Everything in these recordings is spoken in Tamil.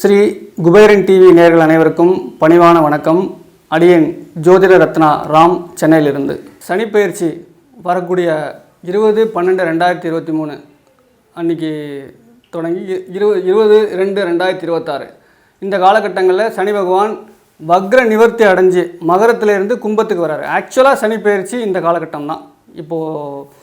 ஸ்ரீ குபேரன் டிவி நேயர்கள் அனைவருக்கும் பணிவான வணக்கம். அடியன் ஜோதிட ரத்னா ராம் சென்னையிலிருந்து. சனிப்பயிற்சி வரக்கூடிய இருபது பன்னெண்டு ரெண்டாயிரத்தி இருபத்தி மூணு அன்னைக்கு தொடங்கி இருபது இருபது ரெண்டு ரெண்டாயிரத்தி இருபத்தாறு. இந்த காலகட்டங்களில் சனி பகவான் வக்ர நிவர்த்தி அடைஞ்சு மகரத்திலேருந்து கும்பத்துக்கு வர்றாரு. ஆக்சுவலாக சனி இந்த காலகட்டம் தான். இப்போது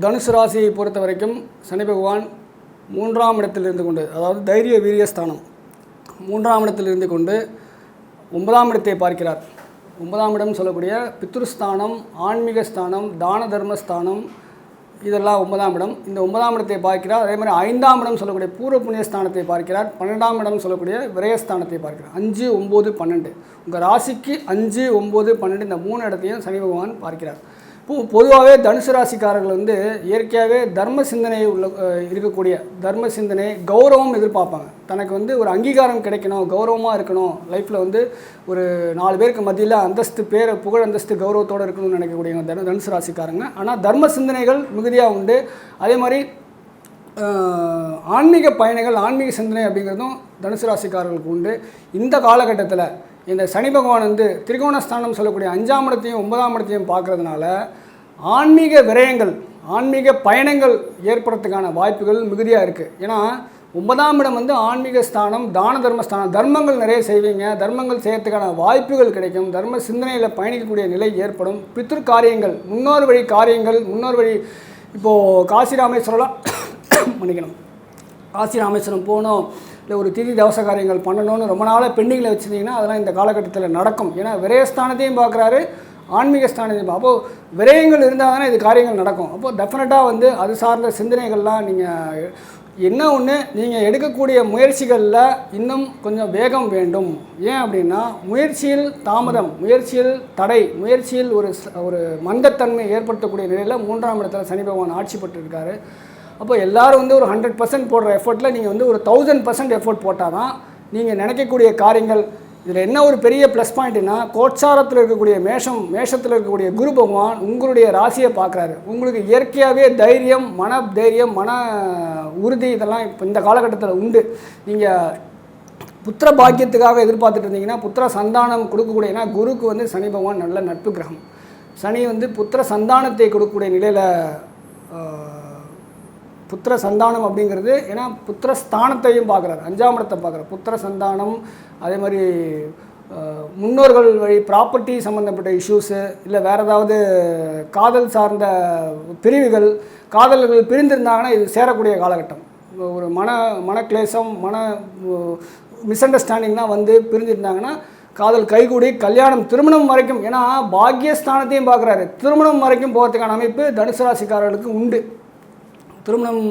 தனுசு ராசியை பொறுத்த வரைக்கும் சனி பகவான் மூன்றாம் இடத்தில் இருந்து கொண்டு அதாவது தைரிய வீரியஸ்தானம் மூன்றாம் இடத்தில் இருந்து கொண்டு ஒன்பதாம் இடத்தை பார்க்கிறார். ஒன்பதாம் இடம் சொல்லக்கூடிய பித்ருஸ்தானம் ஆன்மீக ஸ்தானம் தான தர்மஸ்தானம் இதெல்லாம் ஒன்பதாம் இடம். இந்த ஒன்பதாம் இடத்தை பார்க்கிறார். அதே மாதிரி ஐந்தாம் இடம் சொல்லக்கூடிய பூர்வ புண்ணிய ஸ்தானத்தை பார்க்கிறார். பன்னெண்டாம் இடம் சொல்லக்கூடிய விரயஸ்தானத்தை பார்க்கிறார். அஞ்சு ஒம்பது பன்னெண்டு. உங்கள் ராசிக்கு அஞ்சு ஒம்பது பன்னெண்டு இந்த மூணு இடத்தையும் சனி பகவான் பார்க்கிறார். பொதுவாகவே தனுசு ராசிக்காரர்கள் வந்து இயற்கையாகவே தர்ம சிந்தனை உள்ள இருக்கக்கூடிய தர்ம சிந்தனை கௌரவம் எதிர்பார்ப்பாங்க. தனக்கு வந்து ஒரு அங்கீகாரம் கிடைக்கணும் கௌரவமாக இருக்கணும். லைஃப்பில் வந்து ஒரு நாலு பேருக்கு மத்தியில் அந்தஸ்து பேர் புகழ் அந்தஸ்து கௌரவத்தோடு இருக்கணும்னு நினைக்கக்கூடியவங்க தனு தனுசு ராசிக்காரங்க. ஆனால் தர்ம சிந்தனைகள் மிகுதியாக உண்டு. அதே மாதிரி ஆன்மீக பயணங்கள் ஆன்மீக சிந்தனை அப்படிங்கிறதும் தனுசு ராசிக்காரர்களுக்கு உண்டு. இந்த காலகட்டத்தில் இந்த சனி பகவான் வந்து திரிகோணஸ்தானம் சொல்லக்கூடிய அஞ்சாம் இடத்தையும் ஒன்பதாம் இடத்தையும் பார்க்கறதுனால ஆன்மீக விரயங்கள் ஆன்மீக பயணங்கள் ஏற்படுறதுக்கான வாய்ப்புகள் மிகுதியாக இருக்குது ஏன்னா ஒன்பதாம் இடம் வந்து ஆன்மீக ஸ்தானம் தான தர்மஸ்தானம் தர்மங்கள் நிறைய செய்வீங்க. தர்மங்கள் செய்யறதுக்கான வாய்ப்புகள் கிடைக்கும். தர்ம சிந்தனையில் பயணிக்கக்கூடிய நிலை ஏற்படும். பித்திரு காரியங்கள் முன்னோர் வழி காரியங்கள் முன்னோர் வழி இப்போது காசி ராமேஸ்வரலாம் மன்னிக்கணும். காசி ராமேஸ்வரம் போகணும் இல்லை ஒரு திதி தவச காரியங்கள் பண்ணணும்னு ரொம்ப நாளாக பெண்டிங்கில் வச்சுருந்தீங்கன்னா அதெல்லாம் இந்த காலகட்டத்தில் நடக்கும். ஏன்னா விரயஸ்தானத்தையும் பார்க்குறாரு ஆன்மீக ஸ்தானத்தையும் அப்போது விரயங்கள் இருந்தால் தானே இது காரியங்கள் நடக்கும். அப்போது டெஃபினட்டாக வந்து அது சார்ந்த சிந்தனைகள்லாம் நீங்கள் என்ன ஒன்று நீங்கள் எடுக்கக்கூடிய முயற்சிகளில் இன்னும் கொஞ்சம் வேகம் வேண்டும். ஏன் அப்படின்னா முயற்சியில் தாமதம் முயற்சியில் தடை முயற்சியில் ஒரு ஒரு மந்தத்தன்மை ஏற்படுத்தக்கூடிய நிலையில் மூன்றாம் இடத்துல சனி பகவான் ஆட்சி பட்டிருக்காரு அப்போ எல்லாரும் வந்து ஒரு ஹண்ட்ரட் பர்சன்ட் போடுற எஃபர்ட்டில் நீங்கள் வந்து ஒரு தௌசண்ட் பர்சன்ட் எஃபோர்ட் போட்டால் தான் நீங்கள் நினைக்கக்கூடிய காரியங்கள் இதில் என்ன ஒரு பெரிய ப்ளஸ் பாயிண்ட்னா கோட்சாரத்தில் இருக்கக்கூடிய மேஷம் மேஷத்தில் இருக்கக்கூடிய குரு பகவான் உங்களுடைய ராசியை பார்க்குறாரு. உங்களுக்கு இயற்கையாகவே தைரியம் மன தைரியம் மன உறுதி இதெல்லாம் இப்போ இந்த காலகட்டத்தில் உண்டு. நீங்கள் புத்திர பாக்கியத்துக்காக எதிர்பார்த்துட்டு இருந்தீங்கன்னா புத்திர சந்தானம் கொடுக்கக்கூடியனா குருக்கு வந்து சனி பகவான் நல்ல நட்பு கிரகம். சனி வந்து புத்திர சந்தானத்தை கொடுக்கக்கூடிய நிலையில் புத்திர சந்தானம் அப்படிங்கிறது ஏன்னா புத்திர ஸ்தானத்தையும் பார்க்குறாரு. அஞ்சாம் இடத்தை பார்க்குறாரு. புத்திர சந்தானம் அதே மாதிரி முன்னோர்கள் வழி ப்ராப்பர்ட்டி சம்மந்தப்பட்ட இஷ்யூஸு இல்லை வேறு ஏதாவது காதல் சார்ந்த பிரிவுகள் காதல்கள் பிரிந்திருந்தாங்கன்னா இது சேரக்கூடிய காலகட்டம். ஒரு மன மனக்லேசம் மன மிஸ் அண்டர்ஸ்டாண்டிங்லாம் வந்து பிரிஞ்சிருந்தாங்கன்னா காதல் கைகூடி கல்யாணம் திருமணம் வரைக்கும் ஏன்னா பாக்கியஸ்தானத்தையும் பார்க்குறாரு. திருமணம் வரைக்கும் போகிறதுக்கான அமைப்பு தனுசு ராசிக்காரர்களுக்கு உண்டு. திருமணம்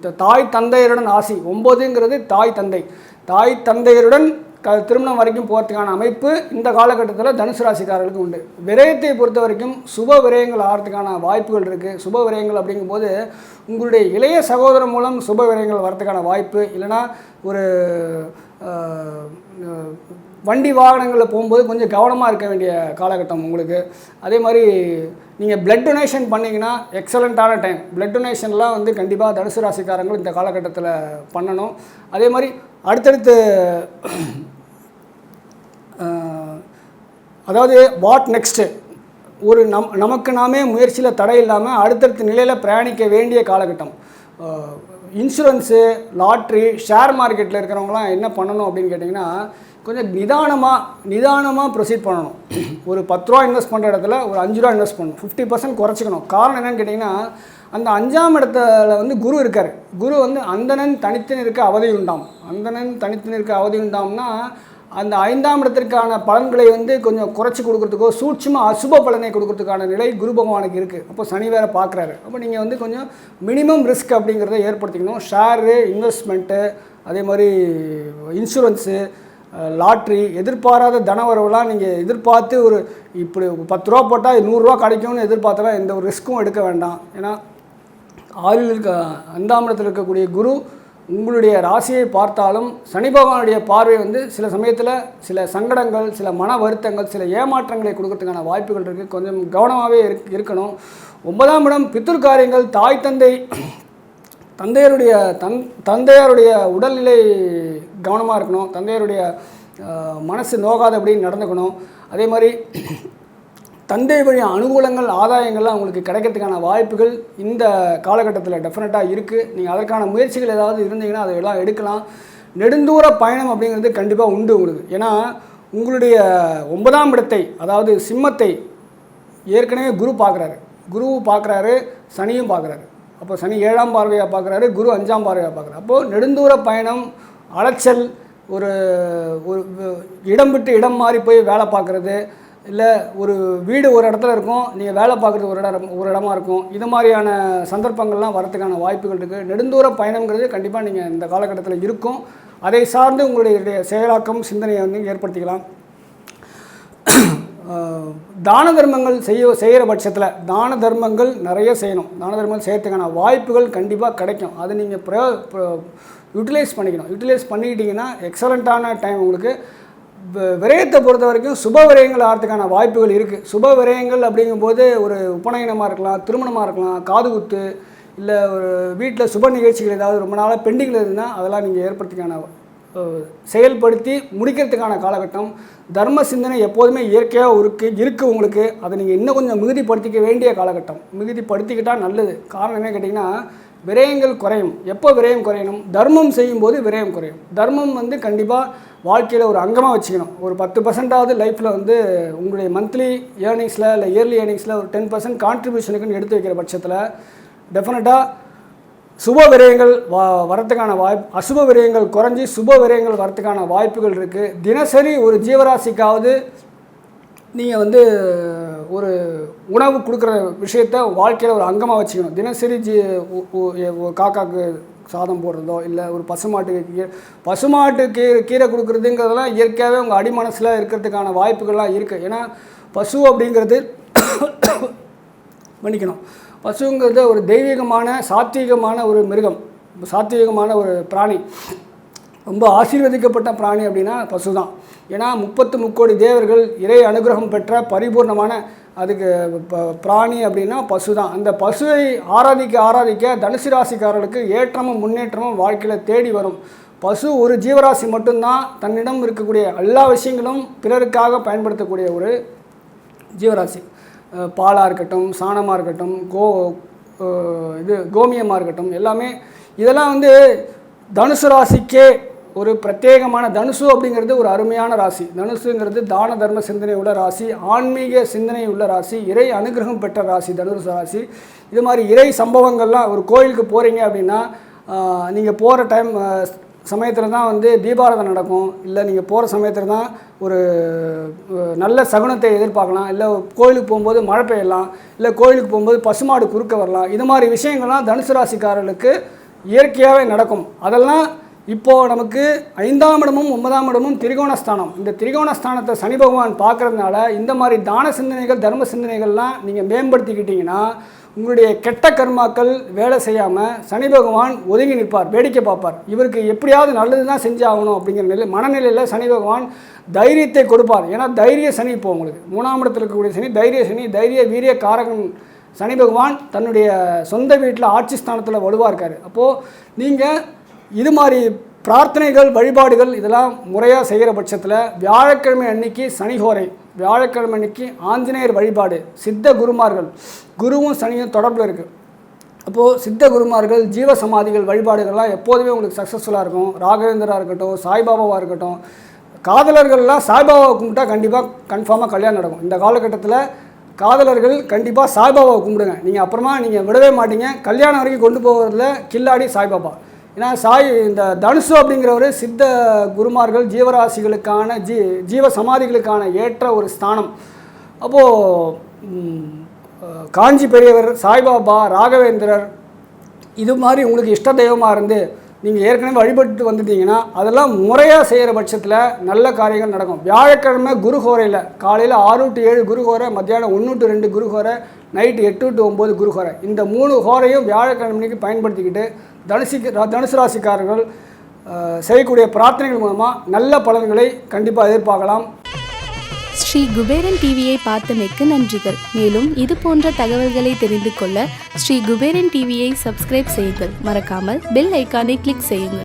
த- தாய் தந்தையருடன் ஆசி. ஒம்போதுங்கிறது தாய் தந்தை. தாய் தந்தையருடன் க திருமணம் வரைக்கும் போகிறதுக்கான அமைப்பு இந்த காலகட்டத்தில் தனுசு ராசிக்காரர்களுக்கு உண்டு. விரயத்தை பொறுத்த வரைக்கும் சுப விரயங்கள் ஆகிறதுக்கான வாய்ப்புகள் இருக்குது சுப விரயங்கள் அப்படிங்கும்போது உங்களுடைய இளைய சகோதரன் மூலம் சுப விரயங்கள் வரதுக்கான வாய்ப்பு. இல்லைன்னா ஒரு வண்டி வாகனங்களில் போகும்போது கொஞ்சம் கவனமாக இருக்க வேண்டிய காலகட்டம் உங்களுக்கு. அதே மாதிரி நீங்கள் பிளட் டொனேஷன் பண்ணிங்கன்னா எக்ஸலண்ட்டான டைம் பிளட் டொனேஷன்லாம் வந்து கண்டிப்பாக தனுசு ராசிக்காரங்கள் இந்த காலகட்டத்தில் பண்ணணும். அதே மாதிரி அடுத்தடுத்து அதாவது வாட் நெக்ஸ்ட்டு ஒரு நம் நமக்கு நாமே முயற்சியில் தடை இல்லாமல் அடுத்தடுத்த நிலையில் பிரயாணிக்க வேண்டிய காலகட்டம். இன்சூரன்ஸு லாட்ரி ஷேர் மார்க்கெட்டில் இருக்கிறவங்களாம் என்ன பண்ணணும் அப்படின்னு கேட்டிங்கன்னா கொஞ்சம் நிதானமாக நிதானமாக ப்ரொசீட் பண்ணணும். ஒரு பத்து ரூபா இன்வெஸ்ட் பண்ணுற இடத்துல ஒரு அஞ்சு ரூபா இன்வெஸ்ட் பண்ணணும். ஃபிஃப்டி பர்சன்ட் குறைச்சிக்கணும். காரணம் என்னென்னு கேட்டிங்கன்னா அந்த அஞ்சாம் இடத்துல வந்து குரு இருக்கார். குரு வந்து அந்தணன் தனித்து அவதி உண்டாம். அந்தணன் தனித்து இருக்க அவதி உண்டாம்னா அந்த ஐந்தாம் இடத்திற்கான பலன்களை வந்து கொஞ்சம் குறைச்சி கொடுக்குறதுக்கோ சூட்சமாக அசுப பலனை கொடுக்கறதுக்கான நிலை குரு பகவானுக்கு இருக்குது அப்போ சனி வேற பார்க்குறாரு அப்போ நீங்கள் வந்து கொஞ்சம் மினிமம் ரிஸ்க் அப்படிங்கிறத ஏற்படுத்திக்கணும். ஷேரு இன்வெஸ்ட்மெண்ட்டு அதே மாதிரி இன்சூரன்ஸு லாட்ரி எதிர்பாராத தனவரவுலாம் நீங்கள் எதிர்பார்த்து ஒரு இப்படி பத்து ரூபா போட்டால் நூறுரூவா கிடைக்கும்னு எதிர்பார்த்தலாம் எந்த ஒரு ரிஸ்க்கும் எடுக்க வேண்டாம். ஏன்னா ஆறில் இருக்க அந்தாம் இடத்தில் இருக்கக்கூடிய குரு உங்களுடைய ராசியை பார்த்தாலும் சனி பகவானுடைய பார்வை வந்து சில சமயத்தில் சில சங்கடங்கள் சில மன வருத்தங்கள் சில ஏமாற்றங்களை கொடுக்கறதுக்கான வாய்ப்புகள் இருக்குது கொஞ்சம் கவனமாகவே இருக் இருக்கணும். ஒன்பதாம் இடம் பித்திருக்காரியங்கள் காரியங்கள். தாய் தந்தை தந்தையருடைய தன் தந்தையாருடைய உடல்நிலை கவனமாக இருக்கணும். தந்தையருடைய மனசு நோகாதபடி நடந்துக்கணும். அதே மாதிரி தந்தை வழி அனுகூலங்கள் ஆதாயங்கள்லாம் உங்களுக்கு கிடைக்கிறதுக்கான வாய்ப்புகள் இந்த காலகட்டத்தில் டெஃபினட்டாக இருக்குது நீங்கள் அதற்கான முயற்சிகள் ஏதாவது இருந்தீங்கன்னா அதையெல்லாம் எடுக்கலாம். நெடுந்தூர பயணம் அப்படிங்கிறது கண்டிப்பாக உண்டு உங்களுக்கு. ஏன்னா உங்களுடைய ஒன்பதாம் இடத்தை அதாவது சிம்மத்தை ஏற்கனவே குரு பார்க்குறாரு. குரு பார்க்குறாரு சனியும் பார்க்குறாரு. அப்போ சனி ஏழாம் பார்வையாக பார்க்குறாரு குரு அஞ்சாம் பார்வையாக பார்க்குறாரு. அப்போது நெடுந்தூர பயணம் அலைச்சல் ஒரு ஒரு இடம் விட்டு இடம் மாறி போய் வேலை பார்க்குறது இல்லை ஒரு வீடு ஒரு இடத்துல இருக்கும் நீங்கள் வேலை பார்க்குறது ஒரு இடம் ஒரு இடமா இருக்கும். இது மாதிரியான சந்தர்ப்பங்கள்லாம் வரத்துக்கான வாய்ப்புகள் இருக்குது நெடுந்தூர பயணங்கிறது கண்டிப்பாக நீங்கள் இந்த காலகட்டத்தில் இருக்கும். அதை சார்ந்து உங்களுடைய செயலாக்கம் சிந்தனையை வந்து ஏற்படுத்திக்கலாம். தான தர்மங்கள் செய்ய செய்கிற பட்சத்தில் தான தர்மங்கள் நிறைய செய்யணும். தான தர்மங்கள் செய்யறதுக்கான வாய்ப்புகள் கண்டிப்பாக கிடைக்கும். அது நீங்கள் ப்ரோ யூட்டிலைஸ் பண்ணிக்கணும். யூட்டிலைஸ் பண்ணிக்கிட்டிங்கன்னா எக்ஸலண்ட்டான டைம் உங்களுக்கு. விரயத்தை பொறுத்த வரைக்கும் சுப விரயங்கள் ஆகிறதுக்கான வாய்ப்புகள் இருக்குது சுப விரயங்கள் அப்படிங்கும்போது ஒரு உபநயனமாக இருக்கலாம் திருமணமாக இருக்கலாம் காது குத்து இல்லை ஒரு வீட்டில் சுப நிகழ்ச்சிகள் ஏதாவது ரொம்ப நாளாக பெண்டிங்கில் இருந்தால் அதெல்லாம் நீங்கள் ஏற்படுத்திக்கான செயல்படுத்தி முடிக்கிறதுக்கான காலகட்டம். தர்ம சிந்தனை எப்போதுமே இயற்கையாக இருக்கு இருக்குது உங்களுக்கு. அதை நீங்கள் இன்னும் கொஞ்சம் மிகுதிப்படுத்திக்க வேண்டிய காலகட்டம். மிகுதிப்படுத்திக்கிட்டால் நல்லது. காரணம் என்ன கேட்டிங்கன்னா விரயங்கள் குறையும். எப்போ விரயம் குறையணும்? தர்மம் செய்யும்போது விரயம் குறையும். தர்மம் வந்து கண்டிப்பாக வாழ்க்கையில் ஒரு அங்கமாக வச்சுக்கணும். ஒரு பத்து பர்சன்டாவது லைஃப்பில் வந்து உங்களுடைய மந்த்லி ஏர்னிங்ஸில் இல்லை இயர்லி ஏர்னிங்ஸில் ஒரு டென் பர்சன்ட் கான்ட்ரிபியூஷனுக்குன்னு எடுத்து வைக்கிற பட்சத்தில் டெஃபினட்டாக சுப விரயங்கள் வா வரத்துக்கான வாய்ப்பு அசுப விரயங்கள் குறைஞ்சி சுப விரயங்கள் வரத்துக்கான வாய்ப்புகள் இருக்குது தினசரி ஒரு ஜீவராசிக்காவது நீங்கள் வந்து ஒரு உணவு கொடுக்குற விஷயத்த வாழ்க்கையில் ஒரு அங்கமாக வச்சுக்கணும். தினசரி ஜி காக்காக்கு சாதம் போடுறதோ இல்லை ஒரு பசுமாட்டுக்கு கீரை பசுமாட்டு கீ கீரை கொடுக்குறதுங்கிறதெல்லாம் இயற்கையாகவே உங்கள் அடிமனசில் இருக்கிறதுக்கான வாய்ப்புகள்லாம் இருக்குது ஏன்னா பசு அப்படிங்கிறது மன்னிக்கணும். பசுங்கிறது ஒரு தெய்வீகமான சாத்வீகமான ஒரு மிருகம். சாத்வீகமான ஒரு பிராணி. ரொம்ப ஆசீர்வதிக்கப்பட்ட பிராணி அப்படின்னா பசு தான் ஏன்னா முப்பத்து முக்கோடி தேவர்கள் இறை அனுகிரகம் பெற்ற பரிபூர்ணமான அதுக்கு ப- பிராணி அப்படின்னா பசு தான் அந்த பசுவை ஆராதிக்க ஆராதிக்க தனுசு ராசிக்காரர்களுக்கு ஏற்றமும் முன்னேற்றமும் வாழ்க்கையில் தேடி வரும். பசு ஒரு ஜீவராசி மட்டும்தான் தன்னிடம் இருக்கக்கூடிய எல்லா விஷயங்களும் பிறருக்காக பயன்படுத்தக்கூடிய ஒரு ஜீவராசி. பாலாக இருக்கட்டும் சாணமாக இருக்கட்டும் கோ இது கோமியமாக இருக்கட்டும் எல்லாமே இதெல்லாம் வந்து தனுசு ராசிக்கே ஒரு பிரத்யேகமான தனுசு அப்படிங்கிறது ஒரு அருமையான ராசி. தனுசுங்கிறது தான தர்ம சிந்தனை உள்ள ராசி ஆன்மீக சிந்தனை உள்ள ராசி இறை அனுகிரகம் பெற்ற ராசி தனுசு ராசி. இது மாதிரி இறை சம்பவங்கள்லாம் ஒரு கோயிலுக்கு போகிறீங்க அப்படின்னா நீங்கள் போகிற டைம் சமயத்தில் தான் வந்து தீபாரதம் நடக்கும். இல்லை நீங்கள் போகிற சமயத்தில் தான் ஒரு நல்ல சகுனத்தை எதிர்பார்க்கலாம். இல்லை கோயிலுக்கு போகும்போது மழை பெய்யலாம். இல்லை கோயிலுக்கு போகும்போது பசுமாடு குறுக்க வரலாம். இது மாதிரி விஷயங்கள்லாம் தனுசு ராசிக்காரர்களுக்கு இயற்கையாகவே நடக்கும். அதெல்லாம் இப்போது நமக்கு ஐந்தாம் இடமும் ஒன்பதாம் இடமும் திரிகோணஸ்தானம். இந்த திரிகோணஸ்தானத்தை சனி பகவான் பார்க்கறதுனால இந்த மாதிரி தான சிந்தனைகள் தர்ம சிந்தனைகள்லாம் நீங்கள் மேம்படுத்திக்கிட்டீங்கன்னா உங்களுடைய கெட்ட கர்மாக்கள் வேலை செய்யாமல் சனி பகவான் ஒதுங்கி நிற்பார் வேடிக்கை பார்ப்பார். இவருக்கு எப்படியாவது நல்லது தான் செஞ்சாகணும் அப்படிங்கிற நிலை மனநிலையில் சனி பகவான் தைரியத்தை கொடுப்பார். ஏன்னா தைரிய சனி இப்போ உங்களுக்கு. மூணாம் இடத்துல இருக்கக்கூடிய சனி தைரிய சனி தைரிய வீரிய காரகன் சனி பகவான் தன்னுடைய சொந்த வீட்டில் ஆட்சி ஸ்தானத்தில் வலுவாக இருக்கார். அப்போது நீங்கள் இது மாதிரி பிரார்த்தனைகள் வழிபாடுகள் இதெல்லாம் முறையாக செய்கிற பட்சத்தில் வியாழக்கிழமை அன்னைக்கு சனிஹோரை வியாழக்கிழமை அன்னைக்கு ஆஞ்சநேயர் வழிபாடு சித்த குருமார்கள் குருவும் சனியும் தொடர்பில் இருக்குது அப்போது சித்த குருமார்கள் ஜீவ சமாதிகள் வழிபாடுகள்லாம் எப்போதுமே உங்களுக்கு சக்ஸஸ்ஃபுல்லாக இருக்கும். ராகவேந்திரா இருக்கட்டும் சாய்பாபாவாக இருக்கட்டும். காதலர்கள்லாம் சாய்பாபாவை கும்பிட்டா கண்டிப்பாக கன்ஃபார்மாக கல்யாணம் நடக்கும். இந்த காலகட்டத்தில் காதலர்கள் கண்டிப்பாக சாய்பாபாவை கும்பிடுங்க. நீங்கள் அப்புறமா நீங்கள் விடவே மாட்டீங்க. கல்யாணம் வரைக்கும் கொண்டு போகிறதுல கில்லாடி சாய்பாபா. ஏன்னா சாய் இந்த தனுசு அப்படிங்கிறவர் சித்த குருமார்கள் ஜீவராசிகளுக்கான ஜீ ஜீவ சமாதிகளுக்கான ஏற்ற ஒரு ஸ்தானம். அப்போது காஞ்சி பெரியவர் சாய்பாபா ராகவேந்திரர் இது மாதிரி உங்களுக்கு இஷ்ட தெய்வமாக இருந்து நீங்கள் ஏற்கனவே வழிபட்டு வந்துட்டீங்கன்னா அதெல்லாம் முறையாக செய்கிற பட்சத்தில் நல்ல காரியங்கள் நடக்கும். வியாழக்கிழமை குருஹோரையில் காலையில் ஆறு டு ஏழு குருஹோரை மத்தியானம் ஒன்று டு ரெண்டு குருஹோரை நைட்டு எட்டு டு ஒம்பது குருஹோரை இந்த மூணு ஹோரையும் வியாழக்கிழமைக்கு பயன்படுத்திக்கிட்டு தனுசு தனுசு ராசிக்காரர்கள் செய்யக்கூடிய பிரார்த்தனைகள் மூலமாக நல்ல பலன்களை கண்டிப்பாக எதிர்பார்க்கலாம். ஸ்ரீ குபேரன் டிவியை பார்த்தமைக்கு நன்றிகள். மேலும் இது போன்ற தகவல்களை தெரிந்து கொள்ள ஸ்ரீ குபேரன் டிவியை சப்ஸ்கிரைப் செய்யுங்கள். மறக்காமல் பெல் ஐக்கானை கிளிக் செய்யுங்கள்.